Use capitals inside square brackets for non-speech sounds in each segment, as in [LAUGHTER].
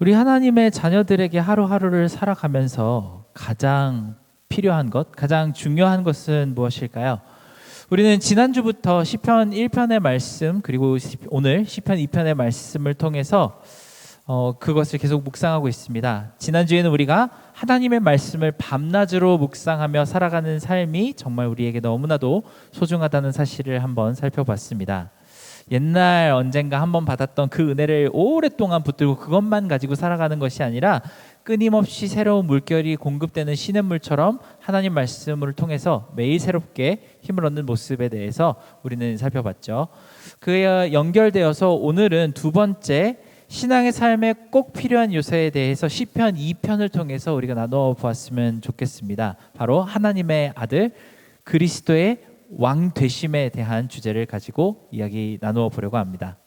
우리 하나님의 자녀들에게 하루하루를 살아가면서 가장 필요한 것, 가장 중요한 것은 무엇일까요? 우리는 지난주부터 시편 1편의 말씀 그리고 시- 오늘 시편 2편의 말씀을 통해서 어, 그것을 계속 묵상하고 있습니다. 지난주에는 우리가 하나님의 말씀을 밤낮으로 묵상하며 살아가는 삶이 정말 우리에게 너무나도 소중하다는 사실을 한번 살펴봤습니다. 옛날 언젠가 한번 받았던 그 은혜를 오랫동안 붙들고 그것만 가지고 살아가는 것이 아니라 끊임없이 새로운 물결이 공급되는 시냇물처럼 하나님 말씀을 통해서 매일 새롭게 힘을 얻는 모습에 대해서 우리는 살펴봤죠. 그에 연결되어서 오늘은 두 번째 신앙의 삶에 꼭 필요한 요소에 대해서 시편 2편을 통해서 우리가 나눠 보았으면 좋겠습니다. 바로 하나님의 아들 그리스도의 왕 되심에 대한 주제를 가지고 이야기 나누어 보려고 합니다.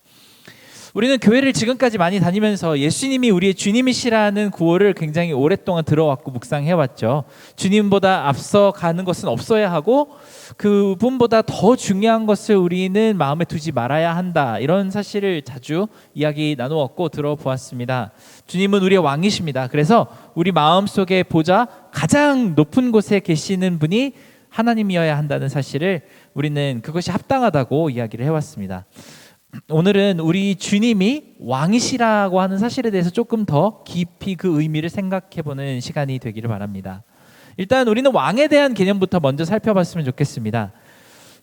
우리는 교회를 지금까지 많이 다니면서 예수님이 우리의 주님이시라는 구호를 굉장히 오랫동안 들어왔고 묵상해 왔죠. 주님보다 앞서 가는 것은 없어야 하고 그분보다 더 중요한 것을 우리는 마음에 두지 말아야 한다. 이런 사실을 자주 이야기 나누었고 들어보았습니다. 주님은 우리의 왕이십니다. 그래서 우리 마음속에 보자 가장 높은 곳에 계시는 분이 하나님이어야 한다는 사실을 우리는 그것이 합당하다고 이야기를 해왔습니다. 오늘은 우리 주님이 왕이시라고 하는 사실에 대해서 조금 더 깊이 그 의미를 생각해 보는 시간이 되기를 바랍니다. 일단 우리는 왕에 대한 개념부터 먼저 살펴봤으면 좋겠습니다.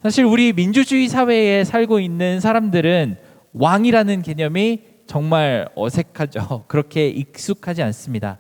사실 우리 민주주의 사회에 살고 있는 사람들은 왕이라는 개념이 정말 어색하죠. [LAUGHS] 그렇게 익숙하지 않습니다.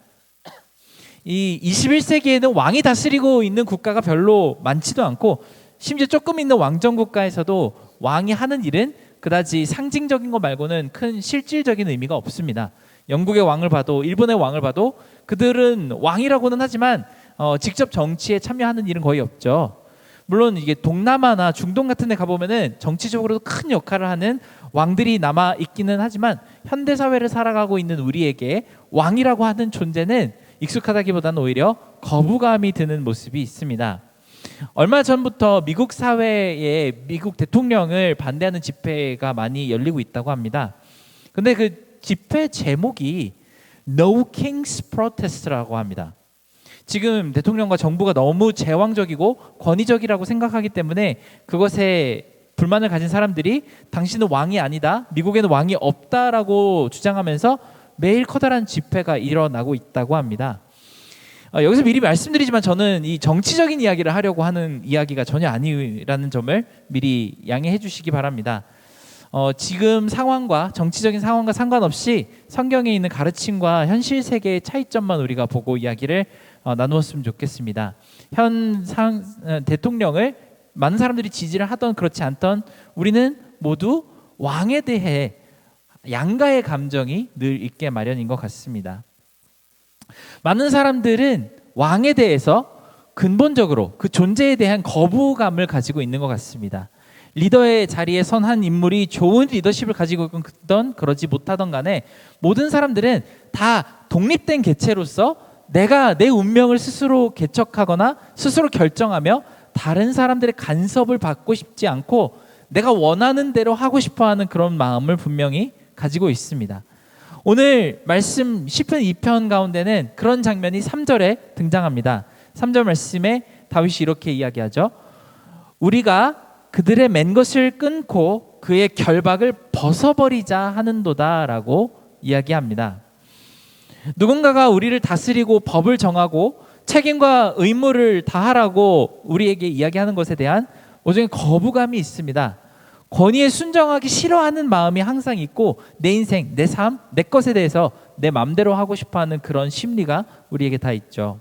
이 21세기에는 왕이 다스리고 있는 국가가 별로 많지도 않고 심지어 조금 있는 왕정 국가에서도 왕이 하는 일은 그다지 상징적인 것 말고는 큰 실질적인 의미가 없습니다. 영국의 왕을 봐도 일본의 왕을 봐도 그들은 왕이라고는 하지만 어, 직접 정치에 참여하는 일은 거의 없죠. 물론 이게 동남아나 중동 같은 데 가보면은 정치적으로도 큰 역할을 하는 왕들이 남아 있기는 하지만 현대 사회를 살아가고 있는 우리에게 왕이라고 하는 존재는 익숙하다기보다는 오히려 거부감이 드는 모습이 있습니다. 얼마 전부터 미국 사회에 미국 대통령을 반대하는 집회가 많이 열리고 있다고 합니다. 근데 그 집회 제목이 No Kings Protest라고 합니다. 지금 대통령과 정부가 너무 제왕적이고 권위적이라고 생각하기 때문에 그것에 불만을 가진 사람들이 당신은 왕이 아니다. 미국에는 왕이 없다라고 주장하면서 매일 커다란 집회가 일어나고 있다고 합니다. 어, 여기서 미리 말씀드리지만 저는 이 정치적인 이야기를 하려고 하는 이야기가 전혀 아니라는 점을 미리 양해해 주시기 바랍니다. 어, 지금 상황과 정치적인 상황과 상관없이 성경에 있는 가르침과 현실 세계의 차이점만 우리가 보고 이야기를 어, 나누었으면 좋겠습니다. 현 상, 어, 대통령을 많은 사람들이 지지를 하던 그렇지 않던 우리는 모두 왕에 대해 양가의 감정이 늘 있게 마련인 것 같습니다. 많은 사람들은 왕에 대해서 근본적으로 그 존재에 대한 거부감을 가지고 있는 것 같습니다. 리더의 자리에 선 한 인물이 좋은 리더십을 가지고 있던 그러지 못하던 간에 모든 사람들은 다 독립된 개체로서 내가 내 운명을 스스로 개척하거나 스스로 결정하며 다른 사람들의 간섭을 받고 싶지 않고 내가 원하는 대로 하고 싶어 하는 그런 마음을 분명히 가지고 있습니다. 오늘 말씀 시편 2편 가운데는 그런 장면이 3절에 등장합니다. 3절 말씀에 다윗이 이렇게 이야기하죠. 우리가 그들의 맨 것을 끊고 그의 결박을 벗어버리자 하는도다라고 이야기합니다. 누군가가 우리를 다스리고 법을 정하고 책임과 의무를 다하라고 우리에게 이야기하는 것에 대한 오종의 거부감이 있습니다. 권위에 순정하기 싫어하는 마음이 항상 있고 내 인생, 내 삶, 내 것에 대해서 내 맘대로 하고 싶어하는 그런 심리가 우리에게 다 있죠.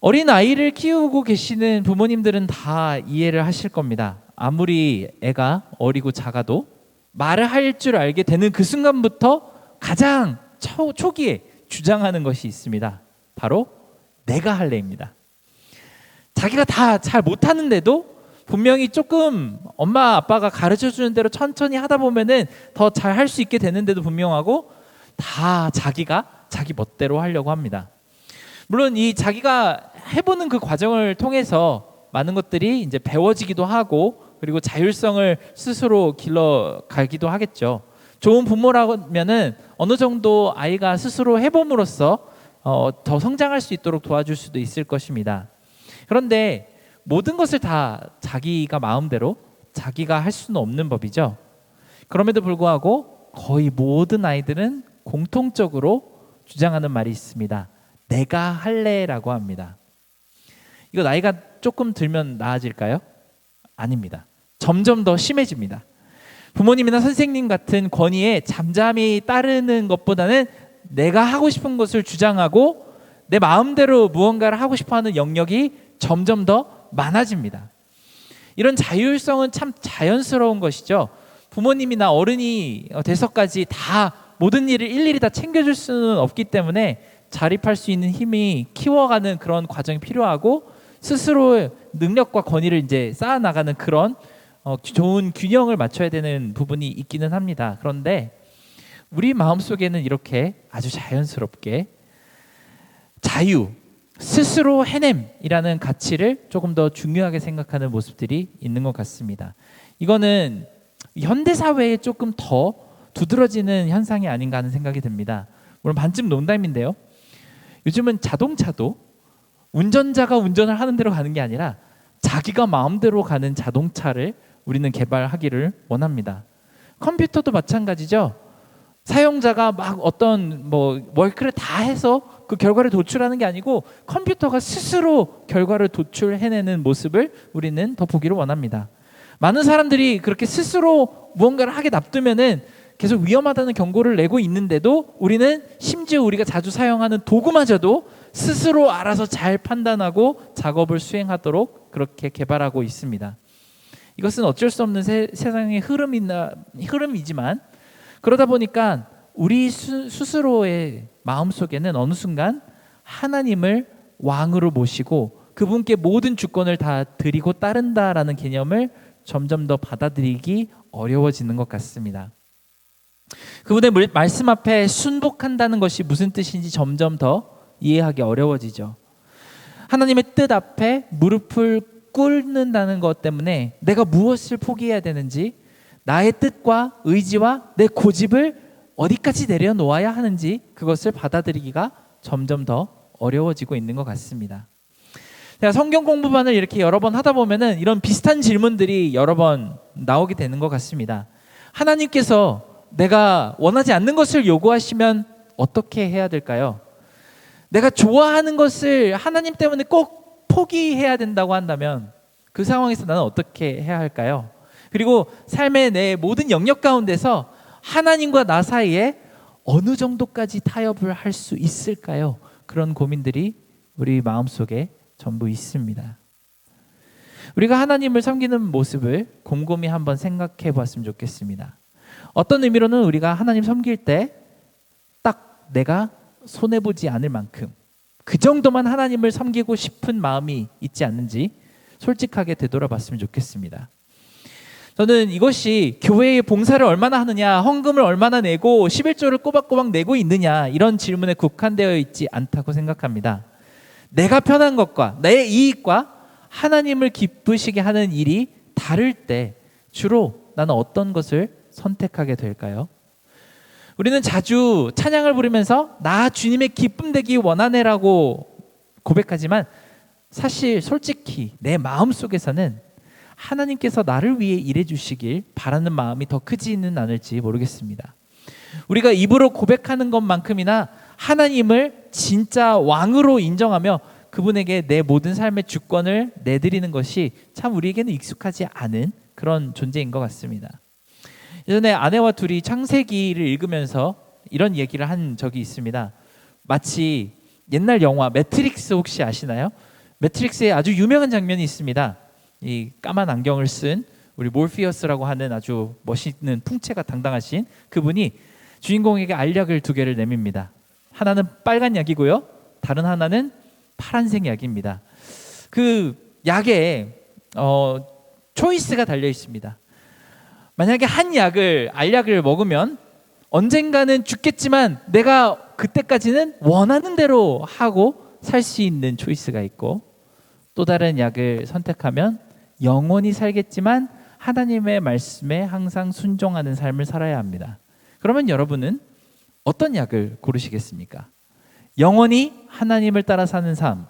어린 아이를 키우고 계시는 부모님들은 다 이해를 하실 겁니다. 아무리 애가 어리고 작아도 말을 할 줄 알게 되는 그 순간부터 가장 초, 초기에 주장하는 것이 있습니다. 바로 내가 할래입니다. 자기가 다 잘 못하는데도 분명히 조금 엄마 아빠가 가르쳐 주는 대로 천천히 하다 보면은 더 잘 할 수 있게 되는데도 분명하고 다 자기가 자기 멋대로 하려고 합니다. 물론 이 자기가 해보는 그 과정을 통해서 많은 것들이 이제 배워지기도 하고 그리고 자율성을 스스로 길러가기도 하겠죠. 좋은 부모라면은 어느 정도 아이가 스스로 해봄으로써 어, 더 성장할 수 있도록 도와줄 수도 있을 것입니다. 그런데 모든 것을 다 자기가 마음대로 자기가 할 수는 없는 법이죠. 그럼에도 불구하고 거의 모든 아이들은 공통적으로 주장하는 말이 있습니다. 내가 할래라고 합니다. 이거 나이가 조금 들면 나아질까요? 아닙니다. 점점 더 심해집니다. 부모님이나 선생님 같은 권위에 잠잠히 따르는 것보다는 내가 하고 싶은 것을 주장하고 내 마음대로 무언가를 하고 싶어 하는 영역이 점점 더 많아집니다. 이런 자율성은 참 자연스러운 것이죠. 부모님이나 어른이 돼서까지 다 모든 일을 일일이 다 챙겨줄 수는 없기 때문에 자립할 수 있는 힘이 키워가는 그런 과정이 필요하고 스스로의 능력과 권위를 이제 쌓아 나가는 그런 어, 좋은 균형을 맞춰야 되는 부분이 있기는 합니다. 그런데 우리 마음 속에는 이렇게 아주 자연스럽게 자유, 스스로 해냄이라는 가치를 조금 더 중요하게 생각하는 모습들이 있는 것 같습니다. 이거는 현대 사회에 조금 더 두드러지는 현상이 아닌가 하는 생각이 듭니다. 물론 반쯤 농담인데요. 요즘은 자동차도 운전자가 운전을 하는 대로 가는 게 아니라 자기가 마음대로 가는 자동차를 우리는 개발하기를 원합니다. 컴퓨터도 마찬가지죠. 사용자가 막 어떤 뭐 월크를 다 해서 그 결과를 도출하는 게 아니고 컴퓨터가 스스로 결과를 도출해내는 모습을 우리는 더 보기를 원합니다. 많은 사람들이 그렇게 스스로 무언가를 하게 놔두면은 계속 위험하다는 경고를 내고 있는데도 우리는 심지어 우리가 자주 사용하는 도구마저도 스스로 알아서 잘 판단하고 작업을 수행하도록 그렇게 개발하고 있습니다. 이것은 어쩔 수 없는 세, 상의 흐름이나 흐름이지만 그러다 보니까 우리 수, 스로의 마음 속에는 어느 순간 하나님을 왕으로 모시고 그분께 모든 주권을 다 드리고 따른다라는 개념을 점점 더 받아들이기 어려워지는 것 같습니다. 그분의 말씀 앞에 순복한다는 것이 무슨 뜻인지 점점 더 이해하기 어려워지죠. 하나님의 뜻 앞에 무릎을 꿇는다는 것 때문에 내가 무엇을 포기해야 되는지 나의 뜻과 의지와 내 고집을 어디까지 내려놓아야 하는지 그것을 받아들이기가 점점 더 어려워지고 있는 것 같습니다. 제가 성경 공부반을 이렇게 여러 번 하다 보면은 이런 비슷한 질문들이 여러 번 나오게 되는 것 같습니다. 하나님께서 내가 원하지 않는 것을 요구하시면 어떻게 해야 될까요? 내가 좋아하는 것을 하나님 때문에 꼭 포기해야 된다고 한다면 그 상황에서 나는 어떻게 해야 할까요? 그리고 삶의 내 모든 영역 가운데서 하나님과 나 사이에 어느 정도까지 타협을 할 수 있을까요? 그런 고민들이 우리 마음속에 전부 있습니다. 우리가 하나님을 섬기는 모습을 곰곰이 한번 생각해 봤으면 좋겠습니다. 어떤 의미로는 우리가 하나님 섬길 때 딱 내가 손해 보지 않을 만큼 그 정도만 하나님을 섬기고 싶은 마음이 있지 않는지 솔직하게 되돌아봤으면 좋겠습니다. 저는 이것이 교회의 봉사를 얼마나 하느냐, 헌금을 얼마나 내고 11조를 꼬박꼬박 내고 있느냐 이런 질문에 국한되어 있지 않다고 생각합니다. 내가 편한 것과 내 이익과 하나님을 기쁘시게 하는 일이 다를 때 주로 나는 어떤 것을 선택하게 될까요? 우리는 자주 찬양을 부르면서 나 주님의 기쁨 되기 원하네라고 고백하지만 사실 솔직히 내 마음 속에서는 하나님께서 나를 위해 일해 주시길 바라는 마음이 더 크지는 않을지 모르겠습니다. 우리가 입으로 고백하는 것만큼이나 하나님을 진짜 왕으로 인정하며 그분에게 내 모든 삶의 주권을 내드리는 것이 참 우리에게는 익숙하지 않은 그런 존재인 것 같습니다. 예전에 아내와 둘이 창세기를 읽으면서 이런 얘기를 한 적이 있습니다. 마치 옛날 영화 매트릭스 혹시 아시나요? 매트릭스에 아주 유명한 장면이 있습니다. 이 까만 안경을 쓴 우리 몰피어스라고 하는 아주 멋있는 풍채가 당당하신 그분이 주인공에게 알약을 두 개를 내밉니다. 하나는 빨간 약이고요. 다른 하나는 파란색 약입니다. 그 약에 어, 초이스가 달려 있습니다. 만약에 한 약을 알약을 먹으면 언젠가는 죽겠지만 내가 그때까지는 원하는 대로 하고 살 수 있는 초이스가 있고 또 다른 약을 선택하면 영원히 살겠지만 하나님의 말씀에 항상 순종하는 삶을 살아야 합니다. 그러면 여러분은 어떤 약을 고르시겠습니까? 영원히 하나님을 따라 사는 삶.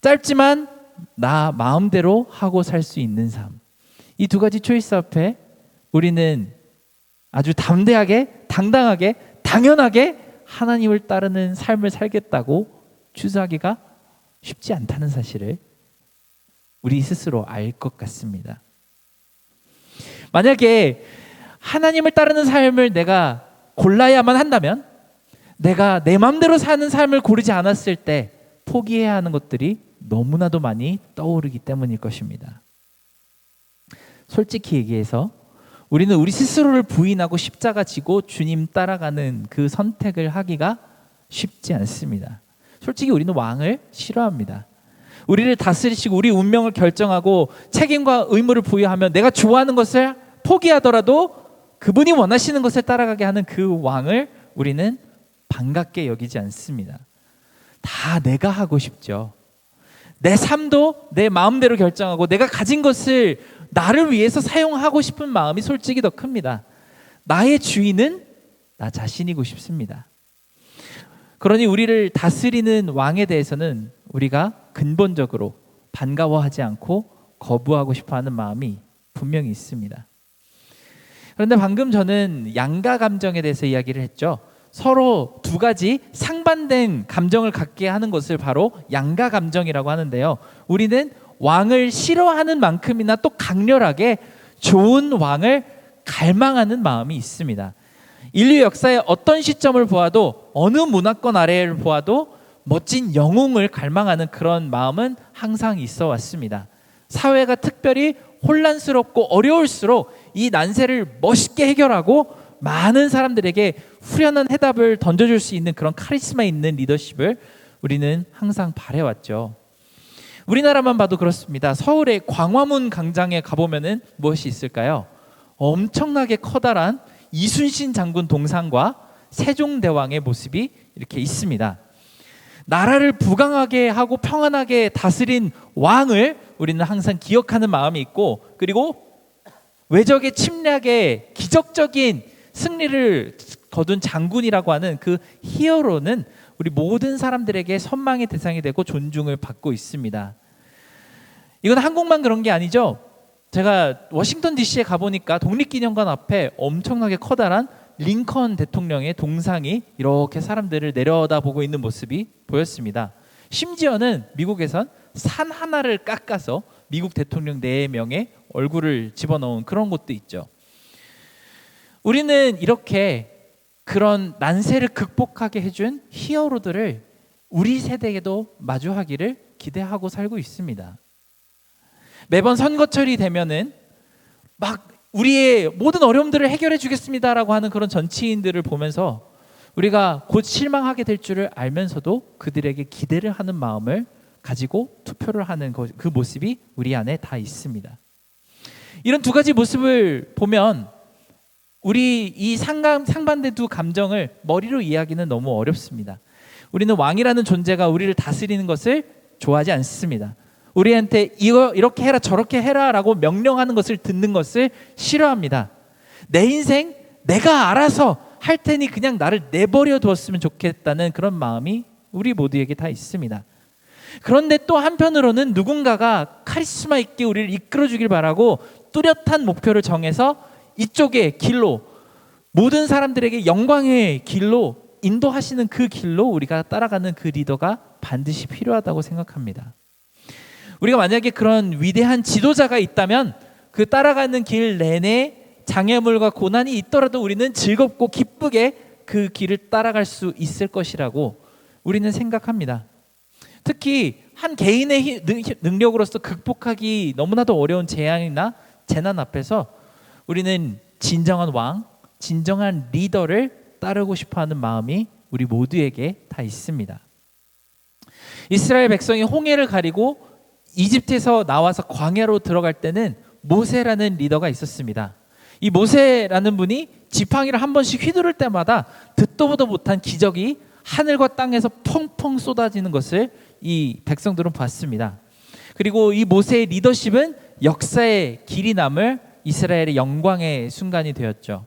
짧지만 나 마음대로 하고 살 수 있는 삶. 이 두 가지 초이스 앞에 우리는 아주 담대하게, 당당하게, 당연하게 하나님을 따르는 삶을 살겠다고 추수하기가 쉽지 않다는 사실을 우리 스스로 알 것 같습니다. 만약에 하나님을 따르는 삶을 내가 골라야만 한다면 내가 내 마음대로 사는 삶을 고르지 않았을 때 포기해야 하는 것들이 너무나도 많이 떠오르기 때문일 것입니다. 솔직히 얘기해서 우리는 우리 스스로를 부인하고 십자가 지고 주님 따라가는 그 선택을 하기가 쉽지 않습니다. 솔직히 우리는 왕을 싫어합니다. 우리를 다스리시고 우리 운명을 결정하고 책임과 의무를 부여하며 내가 좋아하는 것을 포기하더라도 그분이 원하시는 것을 따라가게 하는 그 왕을 우리는 반갑게 여기지 않습니다. 다 내가 하고 싶죠. 내 삶도 내 마음대로 결정하고 내가 가진 것을 나를 위해서 사용하고 싶은 마음이 솔직히 더 큽니다. 나의 주인은 나 자신이고 싶습니다. 그러니 우리를 다스리는 왕에 대해서는 우리가 근본적으로 반가워하지 않고 거부하고 싶어 하는 마음이 분명히 있습니다. 그런데 방금 저는 양가 감정에 대해서 이야기를 했죠. 서로 두 가지 상반된 감정을 갖게 하는 것을 바로 양가 감정이라고 하는데요. 우리는 왕을 싫어하는 만큼이나 또 강렬하게 좋은 왕을 갈망하는 마음이 있습니다. 인류 역사의 어떤 시점을 보아도 어느 문화권 아래를 보아도 멋진 영웅을 갈망하는 그런 마음은 항상 있어 왔습니다. 사회가 특별히 혼란스럽고 어려울수록 이 난세를 멋있게 해결하고 많은 사람들에게 후련한 해답을 던져줄 수 있는 그런 카리스마 있는 리더십을 우리는 항상 바래왔죠. 우리나라만 봐도 그렇습니다. 서울의 광화문 광장에 가보면은 무엇이 있을까요? 엄청나게 커다란 이순신 장군 동상과 세종대왕의 모습이 이렇게 있습니다. 나라를 부강하게 하고 평안하게 다스린 왕을 우리는 항상 기억하는 마음이 있고 그리고 외적의 침략에 기적적인 승리를 거둔 장군이라고 하는 그 히어로는 우리 모든 사람들에게 선망의 대상이 되고 존중을 받고 있습니다. 이건 한국만 그런 게 아니죠. 제가 워싱턴 DC에 가보니까 독립기념관 앞에 엄청나게 커다란 링컨 대통령의 동상이 이렇게 사람들을 내려다보고 있는 모습이 보였습니다. 심지어는 미국에선 산 하나를 깎아서 미국 대통령 네 명의 얼굴을 집어넣은 그런 곳도 있죠. 우리는 이렇게 그런 난세를 극복하게 해준 히어로들을 우리 세대에도 마주하기를 기대하고 살고 있습니다. 매번 선거철이 되면은 막 우리의 모든 어려움들을 해결해 주겠습니다라고 하는 그런 정치인들을 보면서 우리가 곧 실망하게 될 줄을 알면서도 그들에게 기대를 하는 마음을 가지고 투표를 하는 그 모습이 우리 안에 다 있습니다. 이런 두 가지 모습을 보면 우리 이 상감, 상반대 두 감정을 머리로 이해하기는 너무 어렵습니다. 우리는 왕이라는 존재가 우리를 다스리는 것을 좋아하지 않습니다. 우리한테 이거 이렇게 해라 저렇게 해라라고 명령하는 것을 듣는 것을 싫어합니다. 내 인생 내가 알아서 할 테니 그냥 나를 내버려 두었으면 좋겠다는 그런 마음이 우리 모두에게 다 있습니다. 그런데 또 한편으로는 누군가가 카리스마 있게 우리를 이끌어 주길 바라고 뚜렷한 목표를 정해서 이쪽의 길로 모든 사람들에게 영광의 길로 인도하시는 그 길로 우리가 따라가는 그 리더가 반드시 필요하다고 생각합니다. 우리가 만약에 그런 위대한 지도자가 있다면 그 따라가는 길 내내 장애물과 고난이 있더라도 우리는 즐겁고 기쁘게 그 길을 따라갈 수 있을 것이라고 우리는 생각합니다. 특히 한 개인의 능력으로서 극복하기 너무나도 어려운 재앙이나 재난 앞에서 우리는 진정한 왕, 진정한 리더를 따르고 싶어 하는 마음이 우리 모두에게 다 있습니다. 이스라엘 백성이 홍해를 가리고 이집트에서 나와서 광야로 들어갈 때는 모세라는 리더가 있었습니다. 이 모세라는 분이 지팡이를 한 번씩 휘두를 때마다 듣도 보도 못한 기적이 하늘과 땅에서 펑펑 쏟아지는 것을 이 백성들은 봤습니다. 그리고 이 모세의 리더십은 역사의 길이 남을 이스라엘의 영광의 순간이 되었죠.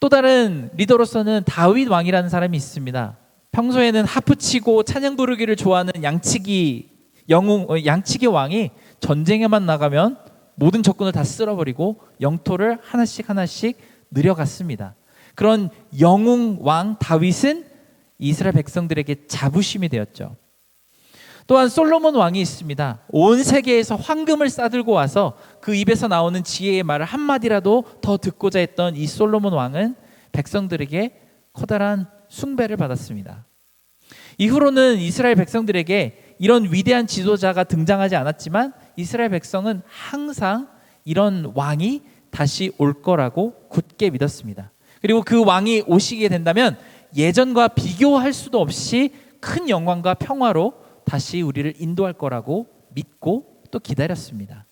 또 다른 리더로서는 다윗 왕이라는 사람이 있습니다. 평소에는 하프 치고 찬양 부르기를 좋아하는 양치기 영웅 어, 양치기 왕이 전쟁에만 나가면 모든 적군을 다 쓸어버리고 영토를 하나씩 하나씩 늘여갔습니다. 그런 영웅 왕 다윗은 이스라엘 백성들에게 자부심이 되었죠. 또한 솔로몬 왕이 있습니다. 온 세계에서 황금을 싸들고 와서 그 입에서 나오는 지혜의 말을 한마디라도 더 듣고자 했던 이 솔로몬 왕은 백성들에게 커다란 숭배를 받았습니다. 이후로는 이스라엘 백성들에게 이런 위대한 지도자가 등장하지 않았지만 이스라엘 백성은 항상 이런 왕이 다시 올 거라고 굳게 믿었습니다. 그리고 그 왕이 오시게 된다면 예전과 비교할 수도 없이 큰 영광과 평화로 다시 우리를 인도할 거라고 믿고 또 기다렸습니다.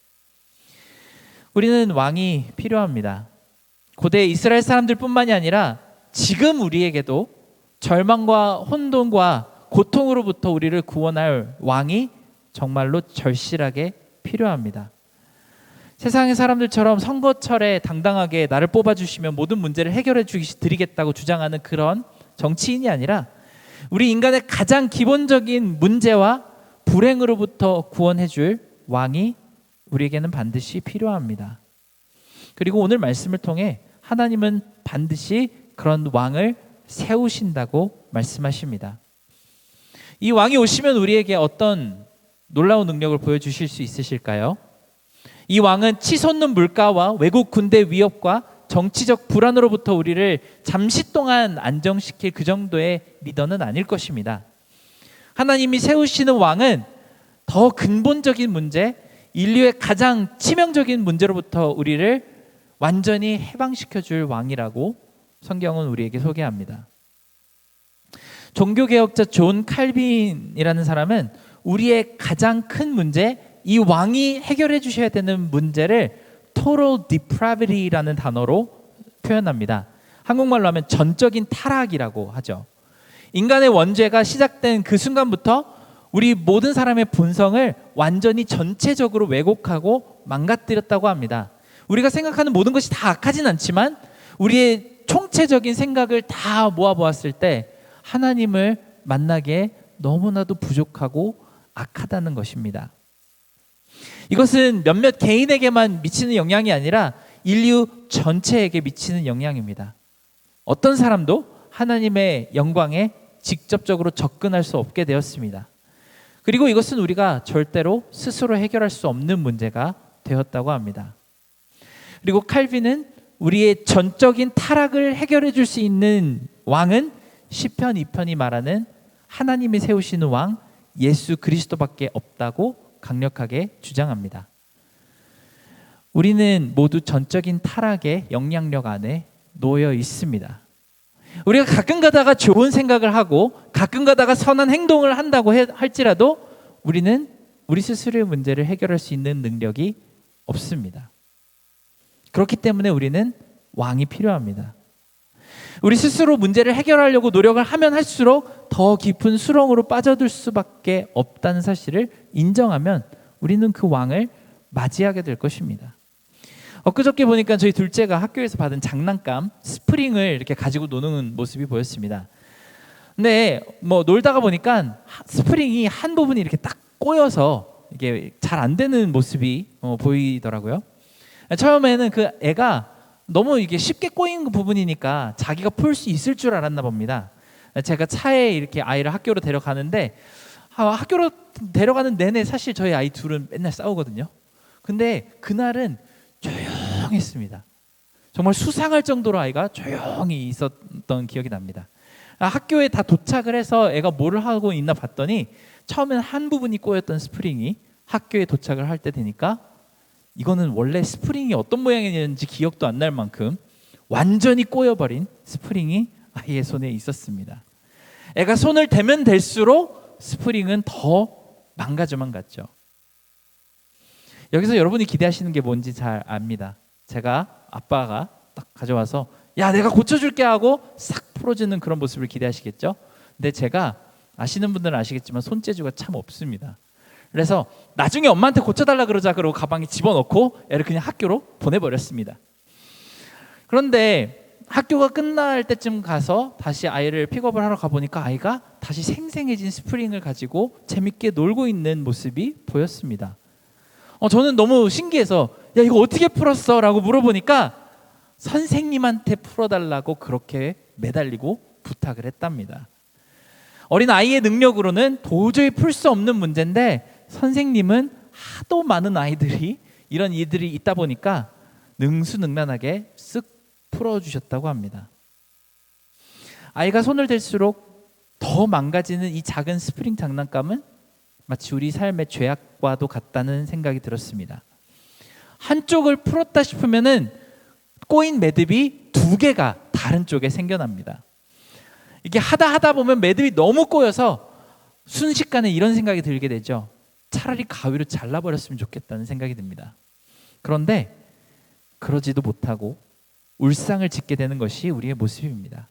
우리는 왕이 필요합니다. 고대 이스라엘 사람들뿐만이 아니라 지금 우리에게도 절망과 혼돈과 고통으로부터 우리를 구원할 왕이 정말로 절실하게 필요합니다. 세상의 사람들처럼 선거철에 당당하게 나를 뽑아주시면 모든 문제를 해결해 드리겠다고 주장하는 그런 정치인이 아니라 우리 인간의 가장 기본적인 문제와 불행으로부터 구원해 줄 왕이 우리에게는 반드시 필요합니다. 그리고 오늘 말씀을 통해 하나님은 반드시 그런 왕을 세우신다고 말씀하십니다. 이 왕이 오시면 우리에게 어떤 놀라운 능력을 보여주실 수 있으실까요? 이 왕은 치솟는 물가와 외국 군대 위협과 정치적 불안으로부터 우리를 잠시 동안 안정시킬 그 정도의 리더는 아닐 것입니다. 하나님이 세우시는 왕은 더 근본적인 문제, 인류의 가장 치명적인 문제로부터 우리를 완전히 해방시켜 줄 왕이라고 성경은 우리에게 소개합니다. 종교개혁자 존 칼빈이라는 사람은 우리의 가장 큰 문제, 이 왕이 해결해 주셔야 되는 문제를 total depravity라는 단어로 표현합니다. 한국말로 하면 전적인 타락이라고 하죠. 인간의 원죄가 시작된 그 순간부터 우리 모든 사람의 본성을 완전히 전체적으로 왜곡하고 망가뜨렸다고 합니다. 우리가 생각하는 모든 것이 다 악하진 않지만 우리의 총체적인 생각을 다 모아 보았을 때 하나님을 만나기에 너무나도 부족하고 악하다는 것입니다. 이것은 몇몇 개인에게만 미치는 영향이 아니라 인류 전체에게 미치는 영향입니다. 어떤 사람도 하나님의 영광에 직접적으로 접근할 수 없게 되었습니다. 그리고 이것은 우리가 절대로 스스로 해결할 수 없는 문제가 되었다고 합니다. 그리고 칼빈은 우리의 전적인 타락을 해결해 줄 수 있는 왕은 시편 2편이 말하는 하나님이 세우시는 왕 예수 그리스도밖에 없다고 강력하게 주장합니다. 우리는 모두 전적인 타락의 영향력 안에 놓여 있습니다. 우리가 가끔 가다가 좋은 생각을 하고 가끔 가다가 선한 행동을 한다고 할지라도 우리는 우리 스스로의 문제를 해결할 수 있는 능력이 없습니다. 그렇기 때문에 우리는 왕이 필요합니다. 우리 스스로 문제를 해결하려고 노력을 하면 할수록 더 깊은 수렁으로 빠져들 수밖에 없다는 사실을 인정하면 우리는 그 왕을 맞이하게 될 것입니다. 엊그저께 보니까 저희 둘째가 학교에서 받은 장난감 스프링을 이렇게 가지고 노는 모습이 보였습니다. 근데 뭐 놀다가 보니까 스프링이 한 부분이 이렇게 딱 꼬여서 이게 잘 안 되는 모습이 어, 보이더라고요. 처음에는 그 애가 너무 이게 쉽게 꼬인 부분이니까 자기가 풀 수 있을 줄 알았나 봅니다. 제가 차에 이렇게 아이를 학교로 데려가는데 아, 학교로 데려가는 내내 사실 저희 아이 둘은 맨날 싸우거든요. 근데 그날은 조용했습니다. 정말 수상할 정도로 아이가 조용히 있었던 기억이 납니다. 아, 학교에 다 도착을 해서 애가 뭐를 하고 있나 봤더니 처음엔 한 부분이 꼬였던 스프링이 학교에 도착을 할 때 되니까 이거는 원래 스프링이 어떤 모양이었는지 기억도 안 날 만큼 완전히 꼬여버린 스프링이 아이의 손에 있었습니다. 애가 손을 대면 될수록 스프링은 더 망가져만 갔죠. 여기서 여러분이 기대하시는 게 뭔지 잘 압니다. 제가 아빠가 딱 가져와서 야 내가 고쳐줄게 하고 싹 풀어주는 그런 모습을 기대하시겠죠. 근데 제가 아시는 분들은 아시겠지만 손재주가 참 없습니다. 그래서 나중에 엄마한테 고쳐달라 그러자 그러고 가방에 집어넣고 애를 그냥 학교로 보내버렸습니다. 그런데 학교가 끝날 때쯤 가서 다시 아이를 픽업을 하러 가보니까 아이가 다시 생생해진 스프링을 가지고 재밌게 놀고 있는 모습이 보였습니다. 어, 저는 너무 신기해서 야 이거 어떻게 풀었어? 라고 물어보니까 선생님한테 풀어달라고 그렇게 매달리고 부탁을 했답니다. 어린 아이의 능력으로는 도저히 풀 수 없는 문제인데 선생님은 하도 많은 아이들이 이런 이들이 있다 보니까 능수능란하게 쓱 풀어주셨다고 합니다. 아이가 손을 댈수록 더 망가지는 이 작은 스프링 장난감은 마치 우리 삶의 죄악과도 같다는 생각이 들었습니다. 한쪽을 풀었다 싶으면은 꼬인 매듭이 두 개가 다른 쪽에 생겨납니다. 이게 하다 하다 보면 매듭이 너무 꼬여서 순식간에 이런 생각이 들게 되죠. 차라리 가위로 잘라버렸으면 좋겠다는 생각이 듭니다. 그런데 그러지도 못하고 울상을 짓게 되는 것이 우리의 모습입니다.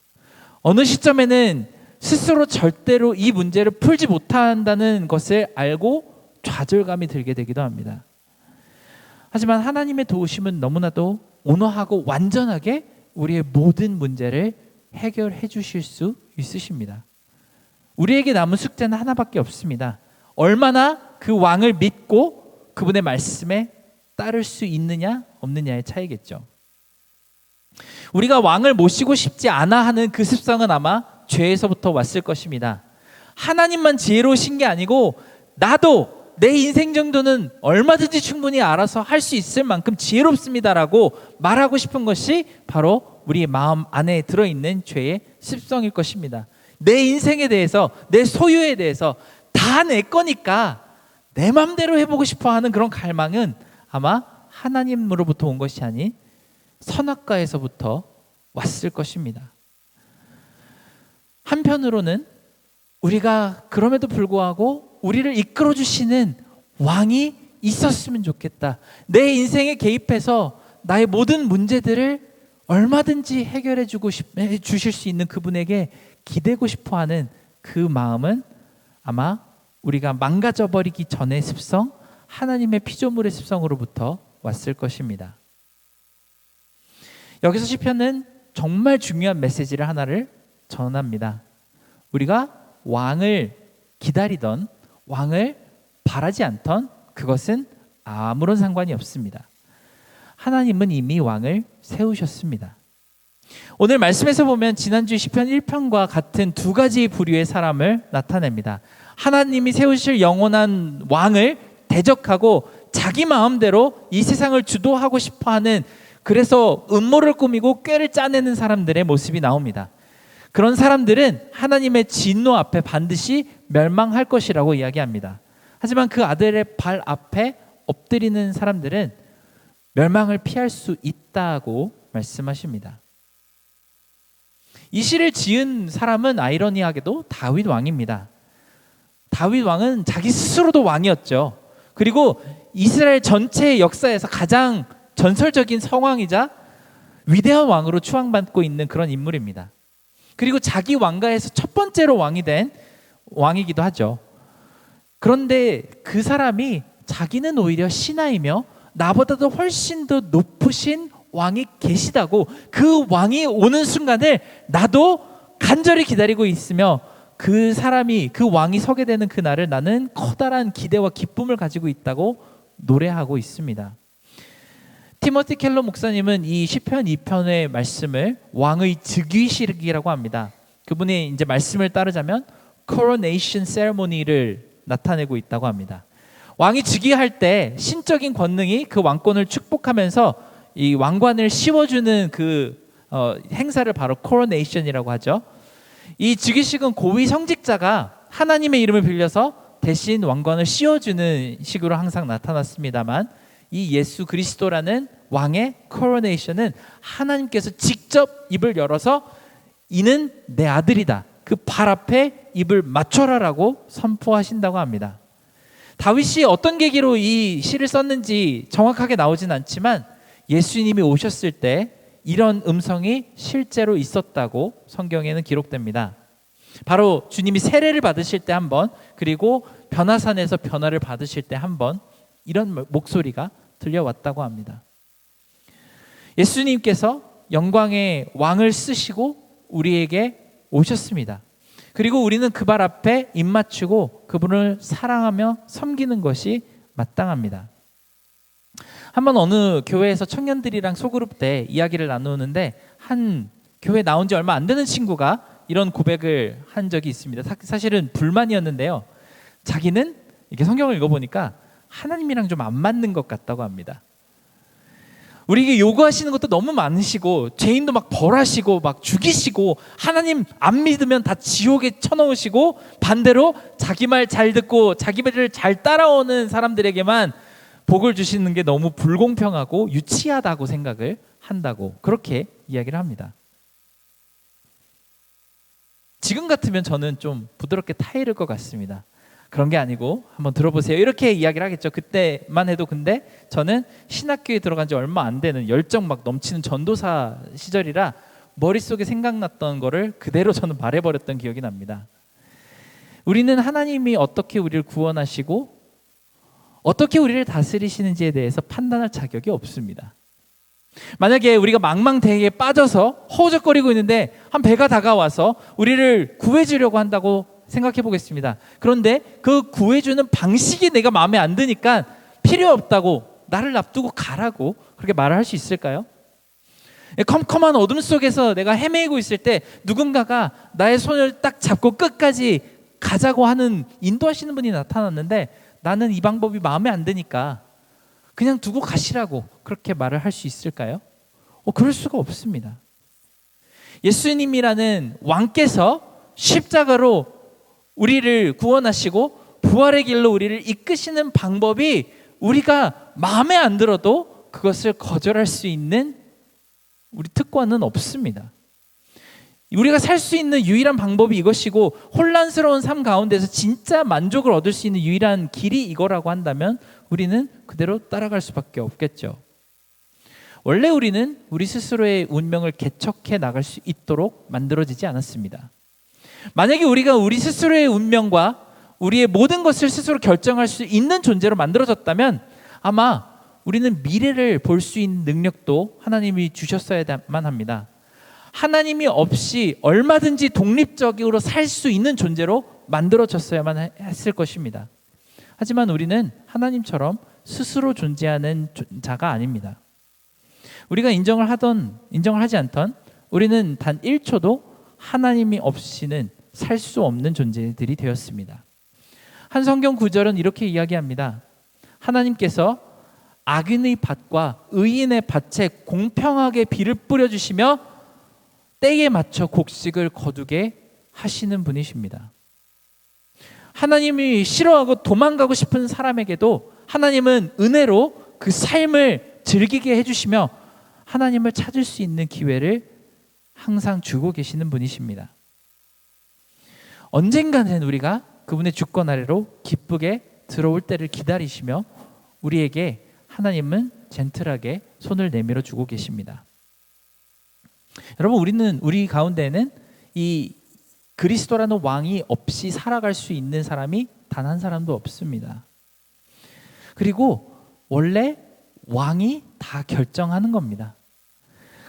어느 시점에는 스스로 절대로 이 문제를 풀지 못한다는 것을 알고 좌절감이 들게 되기도 합니다. 하지만 하나님의 도우심은 너무나도 온화하고 완전하게 우리의 모든 문제를 해결해 주실 수 있으십니다. 우리에게 남은 숙제는 하나밖에 없습니다. 얼마나 그 왕을 믿고 그분의 말씀에 따를 수 있느냐 없느냐의 차이겠죠. 우리가 왕을 모시고 싶지 않아 하는 그 습성은 아마 죄에서부터 왔을 것입니다. 하나님만 지혜로우신 게 아니고 나도 내 인생 정도는 얼마든지 충분히 알아서 할 수 있을 만큼 지혜롭습니다라고 말하고 싶은 것이 바로 우리의 마음 안에 들어있는 죄의 습성일 것입니다. 내 인생에 대해서, 내 소유에 대해서 다 내 거니까 내 맘대로 해보고 싶어 하는 그런 갈망은 아마 하나님으로부터 온 것이 아닌 선악과에서부터 왔을 것입니다. 한편으로는 우리가 그럼에도 불구하고 우리를 이끌어 주시는 왕이 있었으면 좋겠다. 내 인생에 개입해서 나의 모든 문제들을 얼마든지 해결해 주고 싶, 주실 수 있는 그분에게 기대고 싶어 하는 그 마음은 아마 우리가 망가져 버리기 전의 습성, 하나님의 피조물의 습성으로부터 왔을 것입니다. 여기서 시편은 정말 중요한 메시지를 하나를 전합니다. 우리가 왕을 기다리던 왕을 바라지 않던 그것은 아무런 상관이 없습니다. 하나님은 이미 왕을 세우셨습니다. 오늘 말씀에서 보면 지난주 시편 1편과 같은 두 가지 부류의 사람을 나타냅니다. 하나님이 세우실 영원한 왕을 대적하고 자기 마음대로 이 세상을 주도하고 싶어 하는 그래서 음모를 꾸미고 꾀를 짜내는 사람들의 모습이 나옵니다. 그런 사람들은 하나님의 진노 앞에 반드시 멸망할 것이라고 이야기합니다. 하지만 그 아들의 발 앞에 엎드리는 사람들은 멸망을 피할 수 있다고 말씀하십니다. 이 시를 지은 사람은 아이러니하게도 다윗 왕입니다. 다윗 왕은 자기 스스로도 왕이었죠. 그리고 이스라엘 전체의 역사에서 가장 전설적인 성왕이자 위대한 왕으로 추앙받고 있는 그런 인물입니다. 그리고 자기 왕가에서 첫 번째로 왕이 된 왕이기도 하죠. 그런데 그 사람이 자기는 오히려 신하이며 나보다도 훨씬 더 높으신 왕이 계시다고 그 왕이 오는 순간을 나도 간절히 기다리고 있으며 그 사람이 그 왕이 서게 되는 그 날을 나는 커다란 기대와 기쁨을 가지고 있다고 노래하고 있습니다. 티모티 켈러 목사님은 이 시편 2편의 말씀을 왕의 즉위식이라고 합니다. 그분이 이제 말씀을 따르자면 coronation ceremony를 나타내고 있다고 합니다. 왕이 즉위할 때 신적인 권능이 그 왕권을 축복하면서 이 왕관을 씌워주는 그 어, 행사를 바로 코로네이션이라고 하죠. 이 즉위식은 고위 성직자가 하나님의 이름을 빌려서 대신 왕관을 씌워주는 식으로 항상 나타났습니다만 이 예수 그리스도라는 왕의 코로네이션은 하나님께서 직접 입을 열어서 이는 내 아들이다. 그 발 앞에 입을 맞춰라라고 선포하신다고 합니다. 다윗이 어떤 계기로 이 시를 썼는지 정확하게 나오진 않지만 예수님이 오셨을 때 이런 음성이 실제로 있었다고 성경에는 기록됩니다. 바로 주님이 세례를 받으실 때 한 번, 그리고 변화산에서 변화를 받으실 때 한 번, 이런 목소리가 들려왔다고 합니다. 예수님께서 영광의 왕을 쓰시고 우리에게 오셨습니다. 그리고 우리는 그 발 앞에 입 맞추고 그분을 사랑하며 섬기는 것이 마땅합니다. 한번 어느 교회에서 청년들이랑 소그룹 때 이야기를 나누는데 한 교회 나온 지 얼마 안 되는 친구가 이런 고백을 한 적이 있습니다. 사- 사실은 불만이었는데요. 자기는 이렇게 성경을 읽어보니까 하나님이랑 좀 안 맞는 것 같다고 합니다. 우리에게 요구하시는 것도 너무 많으시고 죄인도 막 벌하시고 막 죽이시고 하나님 안 믿으면 다 지옥에 쳐넣으시고 반대로 자기 말 잘 듣고 자기 말을 잘 따라오는 사람들에게만 복을 주시는 게 너무 불공평하고 유치하다고 생각을 한다고 그렇게 이야기를 합니다. 지금 같으면 저는 좀 부드럽게 타이를 것 같습니다. 그런 게 아니고 한번 들어보세요. 이렇게 이야기를 하겠죠. 그때만 해도 근데 저는 신학교에 들어간 지 얼마 안 되는 열정 막 넘치는 전도사 시절이라 머릿속에 생각났던 거를 그대로 저는 말해버렸던 기억이 납니다. 우리는 하나님이 어떻게 우리를 구원하시고 어떻게 우리를 다스리시는지에 대해서 판단할 자격이 없습니다. 만약에 우리가 망망대해에 빠져서 허우적거리고 있는데 한 배가 다가와서 우리를 구해주려고 한다고 생각해 보겠습니다. 그런데 그 구해주는 방식이 내가 마음에 안 드니까 필요 없다고 나를 놔두고 가라고 그렇게 말을 할 수 있을까요? 컴컴한 어둠 속에서 내가 헤매고 있을 때 누군가가 나의 손을 딱 잡고 끝까지 가자고 하는 인도하시는 분이 나타났는데 나는 이 방법이 마음에 안 드니까 그냥 두고 가시라고 그렇게 말을 할 수 있을까요? 어, 그럴 수가 없습니다. 예수님이라는 왕께서 십자가로 우리를 구원하시고 부활의 길로 우리를 이끄시는 방법이 우리가 마음에 안 들어도 그것을 거절할 수 있는 우리 특권은 없습니다. 우리가 살 수 있는 유일한 방법이 이것이고 혼란스러운 삶 가운데서 진짜 만족을 얻을 수 있는 유일한 길이 이거라고 한다면 우리는 그대로 따라갈 수밖에 없겠죠. 원래 우리는 우리 스스로의 운명을 개척해 나갈 수 있도록 만들어지지 않았습니다. 만약에 우리가 우리 스스로의 운명과 우리의 모든 것을 스스로 결정할 수 있는 존재로 만들어졌다면 아마 우리는 미래를 볼 수 있는 능력도 하나님이 주셨어야만 합니다. 하나님이 없이 얼마든지 독립적으로 살 수 있는 존재로 만들어졌어야만 했을 것입니다. 하지만 우리는 하나님처럼 스스로 존재하는 자가 아닙니다. 우리가 인정을 하던 인정을 하지 않던 우리는 단 1초도 하나님이 없이는 살 수 없는 존재들이 되었습니다. 한 성경 구절은 이렇게 이야기합니다. 하나님께서 악인의 밭과 의인의 밭에 공평하게 비를 뿌려 주시며 때에 맞춰 곡식을 거두게 하시는 분이십니다. 하나님이 싫어하고 도망가고 싶은 사람에게도 하나님은 은혜로 그 삶을 즐기게 해주시며 하나님을 찾을 수 있는 기회를 항상 주고 계시는 분이십니다. 언젠가는 우리가 그분의 주권 아래로 기쁘게 들어올 때를 기다리시며 우리에게 하나님은 젠틀하게 손을 내밀어 주고 계십니다. 여러분 우리는 우리 가운데는 이 그리스도라는 왕이 없이 살아갈 수 있는 사람이 단 한 사람도 없습니다. 그리고 원래 왕이 다 결정하는 겁니다.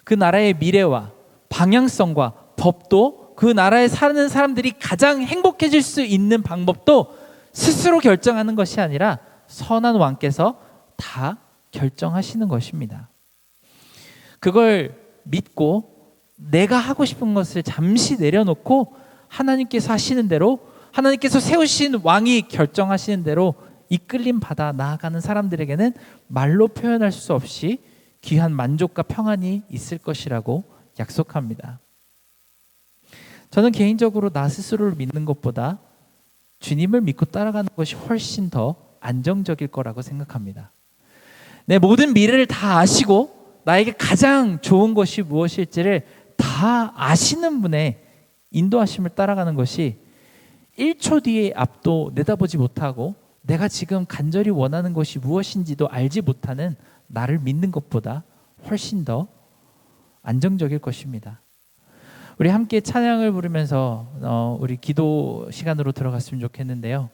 그 나라의 미래와 방향성과 법도 그 나라에 사는 사람들이 가장 행복해질 수 있는 방법도 스스로 결정하는 것이 아니라 선한 왕께서 다 결정하시는 것입니다. 그걸 믿고 내가 하고 싶은 것을 잠시 내려놓고 하나님께서 하시는 대로 하나님께서 세우신 왕이 결정하시는 대로 이끌림 받아 나아가는 사람들에게는 말로 표현할 수 없이 귀한 만족과 평안이 있을 것이라고 약속합니다. 저는 개인적으로 나 스스로를 믿는 것보다 주님을 믿고 따라가는 것이 훨씬 더 안정적일 거라고 생각합니다. 내 모든 미래를 다 아시고 나에게 가장 좋은 것이 무엇일지를 다 아시는 분의 인도하심을 따라가는 것이 1초 뒤의 앞도 내다보지 못하고 내가 지금 간절히 원하는 것이 무엇인지도 알지 못하는 나를 믿는 것보다 훨씬 더 안정적일 것입니다. 우리 함께 찬양을 부르면서 어, 우리 기도 시간으로 들어갔으면 좋겠는데요.